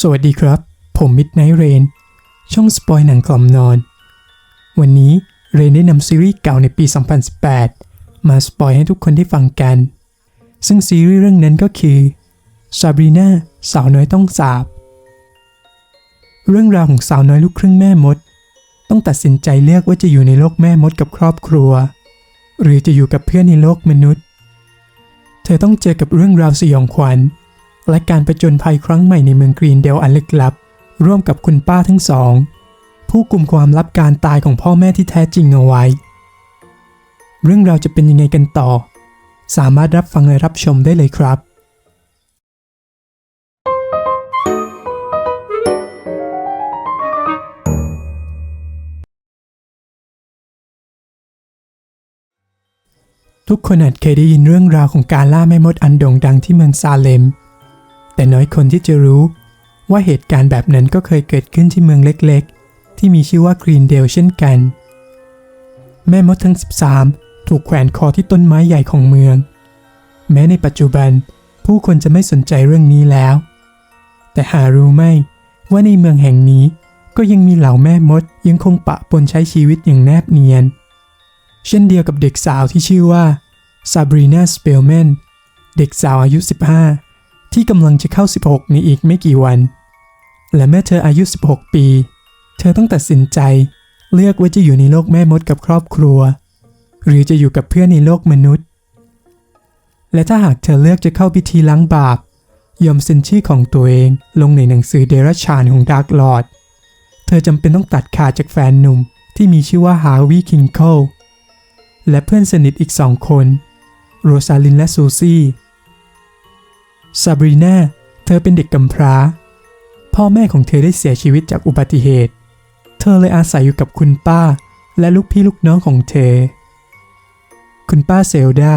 สวัสดีครับ ผม Midnight Rain ช่องสปอยหนังกล่อมนอน วันนี้เรนได้นำซีรีส์เก่าในปี 2018 มาสปอยให้ทุกคนได้ฟังกัน ซึ่งซีรีส์เรื่องนั้นก็คือ Sabrina สาวน้อยต้องสาบ เรื่องราวของสาวน้อยลูกครึ่งแม่มด ต้องตัดสินใจเลือกว่าจะอยู่ในโลกแม่มดกับครอบครัว หรือจะอยู่กับเพื่อนในโลกมนุษย์ เธอต้องเจอกับเรื่องราวสยองขวัญ และการประจนภัยครั้งใหม่ในเมืองกรีนเดลอันลึกลับ ร่วมกับคุณป้าทั้งสอง ผู้กลุ่มความลับการตายของพ่อแม่ที่แท้จริงเอาไว้ เรื่องราวจะเป็นยังไงกันต่อ สามารถรับฟังและรับชมได้เลยครับทุกคนอาจเคยได้ยินเรื่องราวของการล่าแม่มดอันโด่งดังที่เมืองซาเลม แต่น้อยคนที่จะรู้ ว่าเหตุการณ์แบบนั้นก็เคยเกิดขึ้นที่เมืองเล็กๆ ที่มีชื่อว่ากรีนเดลเช่นกัน แม่มดทั้ง 13 ถูกแขวนคอที่ต้นไม้ใหญ่ของเมือง แม้ในปัจจุบันผู้คนจะไม่สนใจเรื่องนี้แล้ว แต่หารู้ไหมว่าในเมืองแห่งนี้ก็ยังมีเหล่าแม่มดยังคงปะปนใช้ชีวิตอย่างแนบเนียน เช่นเดียวกับเด็กสาวที่ชื่อว่าซาบรีนาสเปลแมนเด็กสาวอายุ 15 ที่กำลังจะเข้า 16 ในอีกไม่กี่วัน และเมื่อเธออายุ 16 ปี เธอต้องตัดสินใจ เลือกว่าจะอยู่ในโลกแม่มดกับครอบครัว หรือจะอยู่กับเพื่อนในโลกมนุษย์ และถ้าหากเธอเลือกจะเข้าพิธีล้างบาป ยอมเซ็นชื่อของตัวเองลงในหนังสือเดรัจฉานของดาร์กลอร์ดเธอจำเป็นต้องตัดขาดจากแฟนหนุ่มที่มีชื่อว่าฮาวิคิงเคิลและเพื่อนสนิทอีกสองคน โรซาลินและซูซี่ ซาบรีนาเธอเป็นเด็กกำพร้า พ่อแม่ของเธอได้เสียชีวิตจากอุบัติเหตุ เธอเลยอาศัยอยู่กับคุณป้า และลูกพี่ลูกน้องของเธอ คุณป้าเซลดา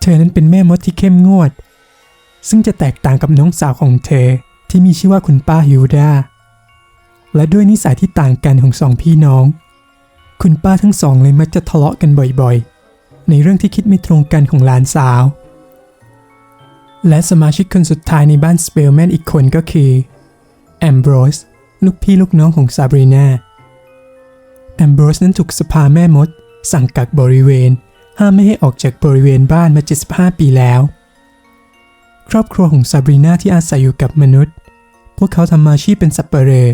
เธอนั้นเป็นแม่มดที่เข้มงวด ซึ่งจะแตกต่างกับน้องสาวของเธอที่มีชื่อว่าคุณป้าฮิวดา และด้วยนิสัยที่ต่างกันของสองพี่น้อง คุณป้าทั้งสองเลยมักจะทะเลาะกันบ่อยๆ ในเรื่องที่คิดไม่ตรงกันของหลานสาว และสมาชิกคนสุดท้ายในบ้านสเปลแมนอีกคนก็คือแอมโบรสลูกพี่ลูกน้องของซาบรีนาแอมโบรสนั้นถูกสภาแม่มด สั่งกักบริเวณ ห้ามไม่ให้ออกจากบริเวณบ้านมา 75 ปีแล้ว ครอบครัวของซาบรีนาที่อาศัยอยู่กับมนุษย์ พวกเขาทำอาชีพเป็นสับเปเหร่อ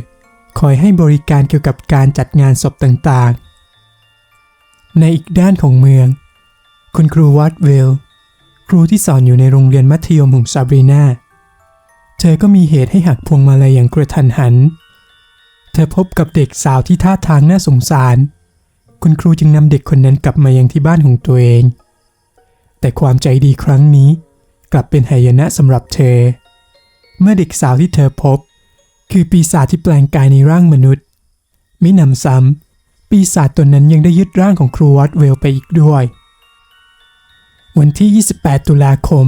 คอยให้บริการเกี่ยวกับการจัดงานศพต่างๆ ในอีกด้านของเมือง คุณครูวัตเวล ครูที่สอนอยู่ในโรงเรียนมัธยมของซาบรีนาเธอก็มีเหตุให้หักพวงมาลัยอย่างกระทันหัน เธอพบกับเด็กสาวที่ท่าทางน่าสงสาร คุณครูจึงนำเด็กคนนั้นกลับมายังที่บ้านของตัวเอง แต่ความใจดีครั้งนี้กลับเป็นหายนะสำหรับเธอ เมื่อเด็กสาวที่เธอพบ คือปีศาจที่แปลงกายในร่างมนุษย์ไม่นำซ้ำปีศาจตนนั้นยังได้ยึดร่างของครูวัตเวลไปอีกด้วย วันที่ 28 ตุลาคม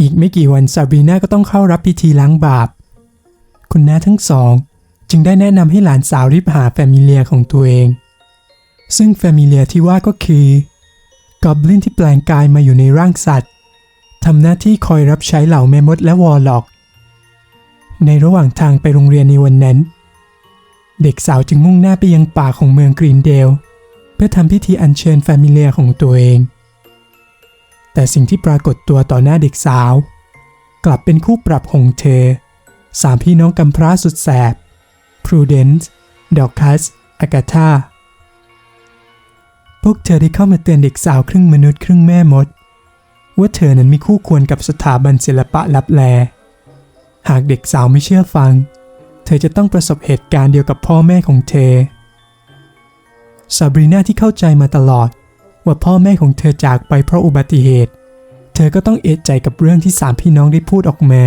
อีกไม่กี่วันซาบรีนาก็ต้องเข้ารับพิธีล้างบาป คุณน้าทั้งสอง จึงได้แนะนำให้หลานสาวรีบหาแฟมิเลียของตัวเอง ซึ่งแฟมิเลียที่ว่าก็คือกอบลินที่แปลงกายมาอยู่ในร่างสัตว์ทำหน้าที่คอยรับใช้เหล่าแม่มดและวอร์ล็อก ในระหว่างทางไปโรงเรียนในวันนั้น เด็กสาวจึงมุ่งหน้าไปยังป่าของเมืองกรีนเดล เพื่อทำพิธีอัญเชิญแฟมิเลียของตัวเอง แต่สิ่งที่ปรากฏตัวต่อหน้าเด็กสาว กลับเป็นคู่ปรับของเธอ สามพี่น้องกำพร้าสุดแสบพรูเดนซ์ดอคัสอากาธาพวกเธอได้เข้ามาเตือนเด็กสาวครึ่งมนุษย์ครึ่งแม่มด ว่าเธอนั้นม่คู่ควรกับสถาบันศิลปะลับแล หากเด็กสาวไม่เชื่อฟัง เธอจะต้องประสบเหตุการณ์เดียวกับพ่อแม่ของเธอซาบรีนาที่เข้าใจมาตลอด ว่าพ่อแม่ของเธอจากไปเพราะอุบัติเหตุ เธอก็ต้องเอะใจกับเรื่องที่สามพี่น้องได้พูดออกมา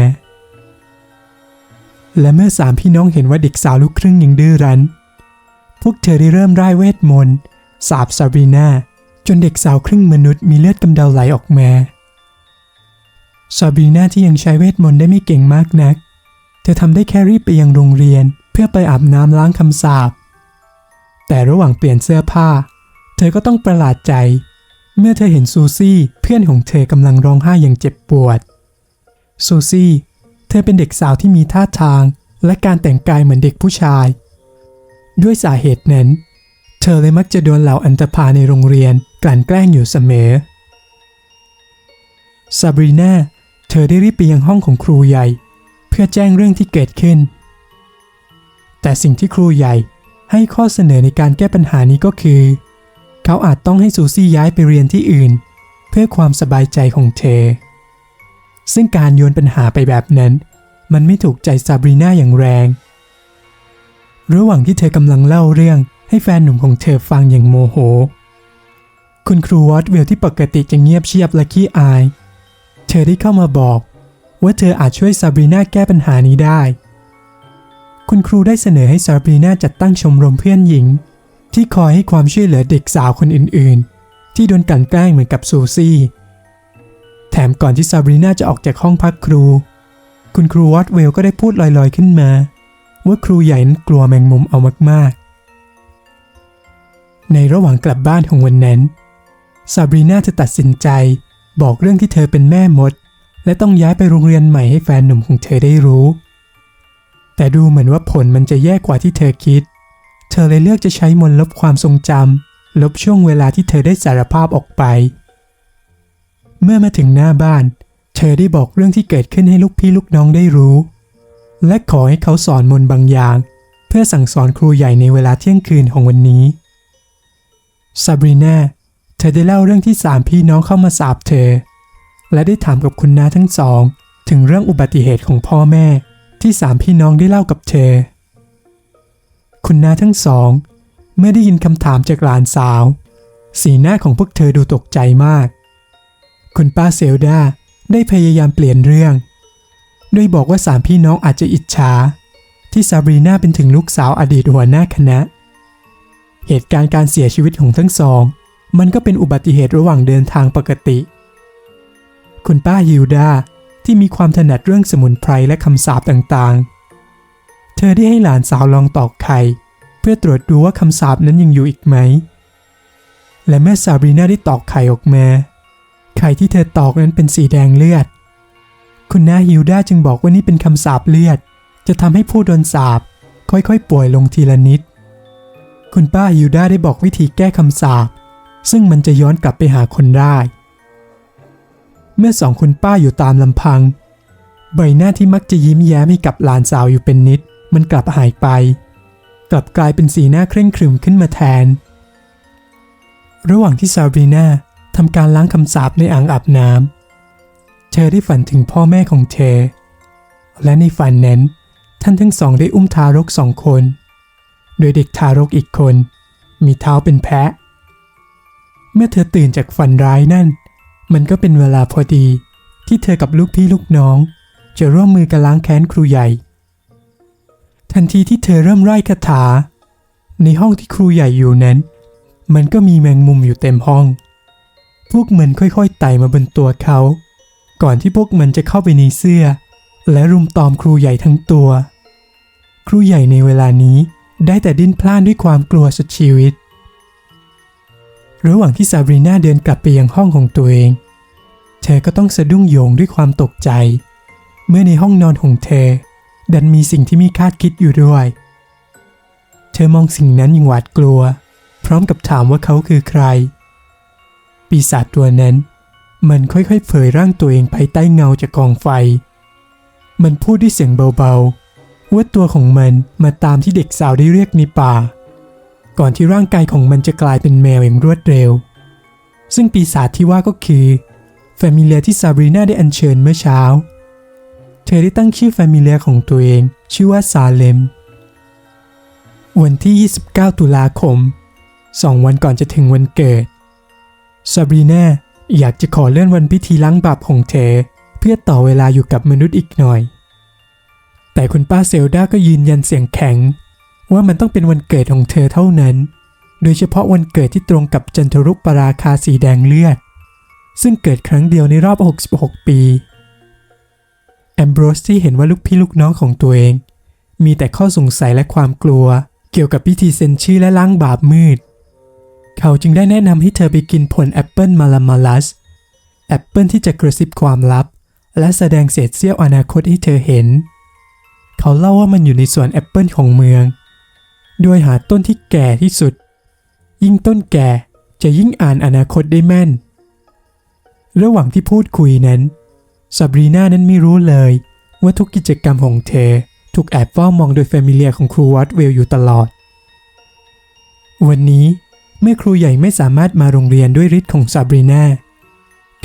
และเมื่อสามพี่น้องเห็นว่าเด็กสาวลูกครึ่งยังดื้อรั้น พวกเธอได้เริ่มร่ายเวทมนต์สาบซาบีนาจนเด็กสาวครึ่งมนุษย์มีเลือดกำเดาไหลออกมาซาบีนาที่ยังใช้เวทมนต์ได้ไม่เก่งมากนัก เธอทำได้แค่รีบไปยังโรงเรียน เพื่อไปอาบน้ำล้างคำสาปแต่ระหว่างเปลี่ยนเสื้อผ้า เธอก็ต้องประหลาดใจ เมื่อเธอเห็นซูซี่เพื่อนของเธอกำลังร้องไห้อย่างเจ็บปวด ซูซี่เธอเป็นเด็กสาวที่มีท่าทาง และการแต่งกายเหมือนเด็กผู้ชาย ด้วยสาเหตุนั้น เธอเลยมักจะโดนเหล่าอันธพาในโรงเรียนกลั่นแกล้งอยู่เสมอซาบรีนาเธอได้รีบไปยังห้องของครูใหญ่ เพื่อแจ้งเรื่องที่เกิดขึ้น แต่สิ่งที่ครูใหญ่ให้ข้อเสนอในการแก้ปัญหานี้ก็คือ เขาอาจต้องให้ซูซี่ย้ายไปเรียนที่อื่น เพื่อความสบายใจของเธอ ซึ่งการโยนปัญหาไปแบบนั้น มันไม่ถูกใจซาบรีนาอย่างแรง ระหว่างที่เธอกำลังเล่าเรื่องให้แฟนหนุ่มของเธอฟังอย่างโมโห คุณครูวอตเวลที่ปกติจะเงียบเชียบและขี้อาย เธอได้เข้ามาบอกว่าเธออาจช่วยซาบรีนาแก้ปัญหานี้ได้ คุณครูได้เสนอให้ซาบรีนาจัดตั้งชมรมเพื่อนหญิง ที่คอยให้ความช่วยเหลือเด็กสาวคนอื่นๆ ที่โดนกลั่นแกล้งเหมือนกับซูซี่ แถมก่อนที่ซาบรีนาจะออกจากห้องพักครู คุณครูวอตเวลก็ได้พูดลอยๆขึ้นมา ว่าครูใหญ่นั้นกลัวแมงมุมเอามากๆ ในระหว่างกลับบ้านของวันนั้นซาบรีนาจะตัดสินใจบอกเรื่องที่เธอเป็นแม่มด และต้องย้ายไปโรงเรียนใหม่ให้แฟนหนุ่มของเธอได้รู้ แต่ดูเหมือนว่าผลมันจะแย่กว่าที่เธอคิดเธอเลยเลือกจะใช้มนลบความทรงจำลบช่วงเวลาที่เธอได้สารภาพออกไป เมื่อมาถึงหน้าบ้าน เธอได้บอกเรื่องที่เกิดขึ้นให้ลูกพี่ลูกน้องได้รู้ และขอให้เขาสอนมนบางอย่าง เพื่อสั่งสอนครูใหญ่ในเวลาเที่ยงคืนของวันนี้ซาบรีนาเธอได้เล่าเรื่องที่สามพี่น้องเข้ามาสาบเธอ และได้ถามกับคุณน้าทั้งสอง ถึงเรื่องอุบัติเหตุของพ่อแม่ที่สามพี่น้องได้เล่ากับเธอ คุณน้าทั้งสอง เมื่อได้ยินคำถามจากหลานสาว สีหน้าของพวกเธอดูตกใจมาก คุณป้าเซลดาได้พยายามเปลี่ยนเรื่องโดยบอกว่าสามพี่น้องอาจจะอิจฉาที่ซาบรีนาเป็นถึงลูกสาวอดีตหัวหน้าคณะ เหตุการณ์การเสียชีวิตของทั้งสอง มันก็เป็นอุบัติเหตุระหว่างเดินทางปกติ คุณป้ายิวดาที่มีความถนัดเรื่องสมุนไพรและคำสาปต่างๆ เธอได้ให้หลานสาวลองตอกไข่ เพื่อตรวจดูว่าคำสาปนั้นยังอยู่อีกไหม และเมื่อซาบรีนาได้ตอกไข่ออกมา ไข่ที่เธอตอกนั้นเป็นสีแดงเลือด คุณน้าฮิวดาจึงบอกว่านี่เป็นคำสาปเลือด จะทำให้ผู้โดนสาปค่อยๆ ป่วยลงทีละนิด คุณป้าฮิวดาได้บอกวิธีแก้คำสาปซึ่งมันจะย้อนกลับไปหาคนได้ เมื่อสองคุณป้าอยู่ตามลำพัง ใบหน้าที่มักจะยิ้มแย้มให้กับหลานสาวอยู่เป็นนิด มันกลับหายไป กลับกลายเป็นสีหน้าเคร่งครึมขึ้นมาแทน ระหว่างที่ซาบรีนาทำการล้างคำสาปในอ่างอาบน้ำเธอได้ฝันถึงพ่อแม่ของเธอ และในฝันนั้น ท่านทั้งสองได้อุ้มทารกสองคน โดยเด็กทารกอีกคน มีเท้าเป็นแพะ เมื่อเธอตื่นจากฝันร้ายนั่น มันก็เป็นเวลาพอดีที่เธอกับลูกพี่ลูกน้อง จะร่วมมือกันล้างแค้นครูใหญ่ ทันทีที่เธอเริ่มไล่คาถา ในห้องที่ครูใหญ่อยู่นั้น มันก็มีแมงมุมอยู่เต็มห้อง พวกมันค่อยๆไต่มาบนตัวเขา ก่อนที่พวกมันจะเข้าไปในเสื้อ และรุมตอมครูใหญ่ทั้งตัว ครูใหญ่ในเวลานี้ได้แต่ดิ้นพล่านด้วยความกลัวสุดชีวิต ระหว่างที่ซาบรีนาเดินกลับไปยังห้องของตัวเอง เธอก็ต้องสะดุ้งโยงด้วยความตกใจ เมื่อในห้องนอนของเธอ ดันมีสิ่งที่ไม่คาดคิดอยู่ด้วย เธอมองสิ่งนั้นอย่างหวาดกลัว พร้อมกับถามว่าเขาคือใคร ปีศาจตัวนั้น มันค่อยๆเผยร่างตัวเองภายใต้เงาจากกองไฟ มันพูดด้วยเสียงเบาๆ ว่าตัวของมันมาตามที่เด็กสาวได้เรียกในป่า ก่อนที่ร่างกายของมันจะกลายเป็นแมวอย่างรวดเร็ว ซึ่งปีศาจที่ว่าก็คือแฟมิเลียที่ซาบรีนาได้อัญเชิญเมื่อเช้า เธอได้ตั้งชื่อแฟมิเลียของตัวเอง ชื่อว่าซาเลม วันที่ 29 ตุลาคมสองวันก่อนจะถึงวันเกิดซาบรีนาอยากจะขอเลื่อนวันพิธีล้างบาปของเธอ เพื่อต่อเวลาอยู่กับมนุษย์อีกหน่อย แต่คุณป้าเซลดาก็ยืนยันเสียงแข็ง ว่ามันต้องเป็นวันเกิดของเธอเท่านั้น โดยเฉพาะวันเกิดที่ตรงกับจันทรุปปราคาสีแดงเลือด ซึ่งเกิดครั้งเดียวในรอบ 66 ปี แอมโบรสที่เห็นว่าลูกพี่ลูกน้องของตัวเอง มีแต่ข้อสงสัยและความกลัว เกี่ยวกับพิธีเซ็นชื่อและล้างบาปมืด เขาจึงได้แนะนำให้เธอไปกินผลแอปเปิลมาลามาลัสแอปเปิลที่จะกระซิบความลับ และแสดงเศษเสี้ยวอนาคตให้เธอเห็น เขาเล่าว่ามันอยู่ในสวนแอปเปิลของเมือง โดยหาต้นที่แก่ที่สุด ยิ่งต้นแก่จะยิ่งอ่านอนาคตได้แม่น ระหว่างที่พูดคุยนั้น ซาบรีนานั้นไม่รู้เลย ว่าทุกกิจกรรมของเธอถูกแอบเฝ้ามองโดยแฟมิเลียของครูวัตเวลอยู่ตลอด วันนี้เมื่อครูใหญ่ไม่สามารถมาโรงเรียนด้วยฤทธิ์ของซาบรีนา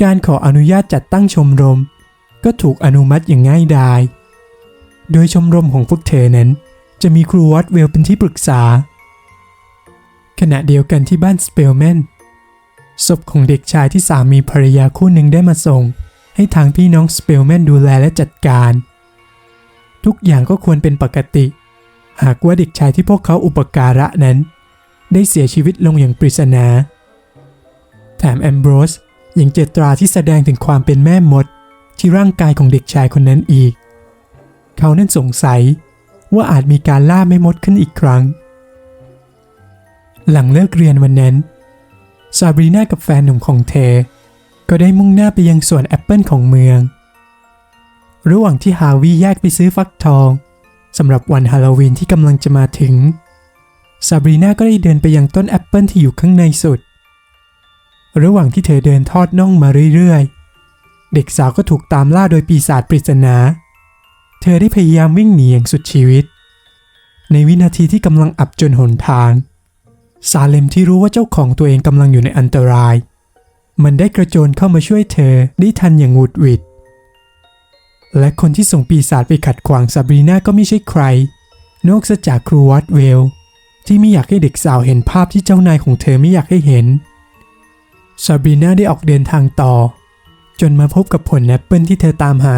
การขออนุญาตจัดตั้งชมรม ก็ถูกอนุมัติอย่างง่ายดาย โดยชมรมของพวกเธอนั้น จะมีครูวัตเวลเป็นที่ปรึกษา ขณะเดียวกันที่บ้านสเปลแมนศพของเด็กชายที่สามีภรรยาคู่หนึ่งได้มาส่ง ให้ทางพี่น้องสเปลแมนดูแลและจัดการ ทุกอย่างก็ควรเป็นปกติ หากว่าเด็กชายที่พวกเขาอุปการะนั้น ได้เสียชีวิตลงอย่างปริศนาแถมแอมโบรสยังเจตราที่แสดงถึงความเป็นแม่มดที่ร่างกายของเด็กชายคนนั้นอีก เขานั้นสงสัยว่าอาจมีการล่าแม่มดขึ้นอีกครั้ง หลังเลิกเรียนวันนั้นซาบรีนากับแฟนหนุ่มของเธ ก็ได้มุ่งหน้าไปยังสวนแอปเปิลของเมือง ระหว่างที่ฮาวิแยกไปซื้อฟักทองสำหรับวันฮาโลวีนที่กำลังจะมาถึงซาบรีนาก็ได้เดินไปยังต้นแอปเปิลที่อยู่ข้างในสุด ระหว่างที่เธอเดินทอดน่องมาเรื่อยๆ เด็กสาวก็ถูกตามล่าโดยปีศาจปริศนา เธอได้พยายามวิ่งหนีอย่างสุดชีวิต ในวินาทีที่กำลังอับจนหนทาง ซาเลมที่รู้ว่าเจ้าของตัวเองกำลังอยู่ในอันตราย มันได้กระโจนเข้ามาช่วยเธอได้ทันอย่างหวุดหวิด และคนที่ส่งปีศาจไปขัดขวางซาบรีนาก็ไม่ใช่ใคร นอกจากครูวัตเวล ที่ไม่อยากให้เด็กสาวเห็นภาพที่เจ้านายของเธอไม่อยากให้เห็นซาบรีนาได้ออกเดินทางต่อ จนมาพบกับผลแอปเปิลที่เธอตามหา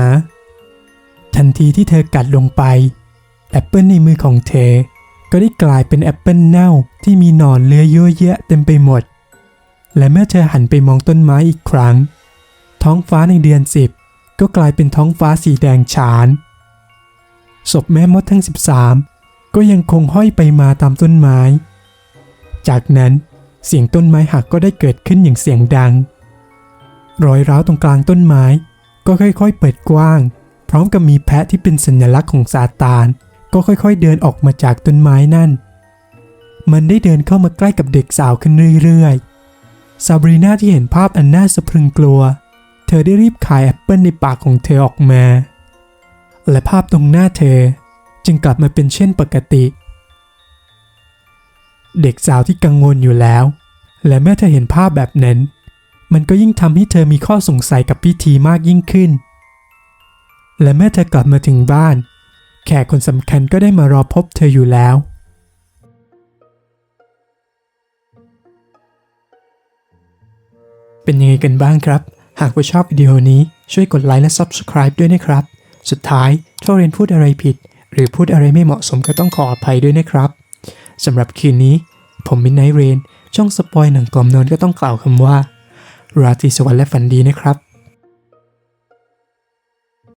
ทันทีที่เธอกัดลงไปแอปเปิลในมือของเธอ ก็ได้กลายเป็นแอปเปิลเน่าที่มีหนอนเลื้อยเยอะแยะเต็มไปหมด และเมื่อเธอหันไปมองต้นไม้อีกครั้ง ท้องฟ้าในเดือนสิบก็กลายเป็นท้องฟ้าสีแดงฉานศพแม่มดทั้ง 13 ก็ยังคงห้อยไปมาตามต้นไม้ จากนั้นเสียงต้นไม้หักก็ได้เกิดขึ้นอย่างเสียงดัง รอยร้าวตรงกลางต้นไม้ก็ค่อยๆ เปิดกว้าง พร้อมกับมีแพะที่เป็นสัญลักษณ์ของซาตาน ก็ค่อยๆ เดินออกมาจากต้นไม้นั่น มันได้เดินเข้ามาใกล้กับเด็กสาวขึ้นเรื่อยๆ ซาบรีนาที่เห็นภาพอันน่าสะพรึงกลัว เธอได้รีบคายแอปเปิลในปากของเธอออกมา และภาพตรงหน้าเธอจึงกลับมาเป็นเช่นปกติ เด็กสาวที่กังวลอยู่แล้ว และเมื่อเธอเห็นภาพแบบนั้น มันก็ยิ่งทำให้เธอมีข้อสงสัยกับพิธีมากยิ่งขึ้น และเมื่อเธอกลับมาถึงบ้าน แขกคนสำคัญก็ได้มารอพบเธออยู่แล้ว เป็นยังไงกันบ้างครับ หากว่าชอบวิดีโอนี้ช่วยกดไลค์และ Subscribe ด้วยนะครับ สุดท้ายถ้าเรียนพูดอะไรผิด หรือพูดอะไรไม่เหมาะสมก็ต้องขออภัยด้วยนะครับสำหรับคืนนี้ ผมมินไนเรนช่องสปอยหนังกลมนอนก็ต้องกล่าวคำว่า ราตรีสวัสดิ์และฝันดีนะครับ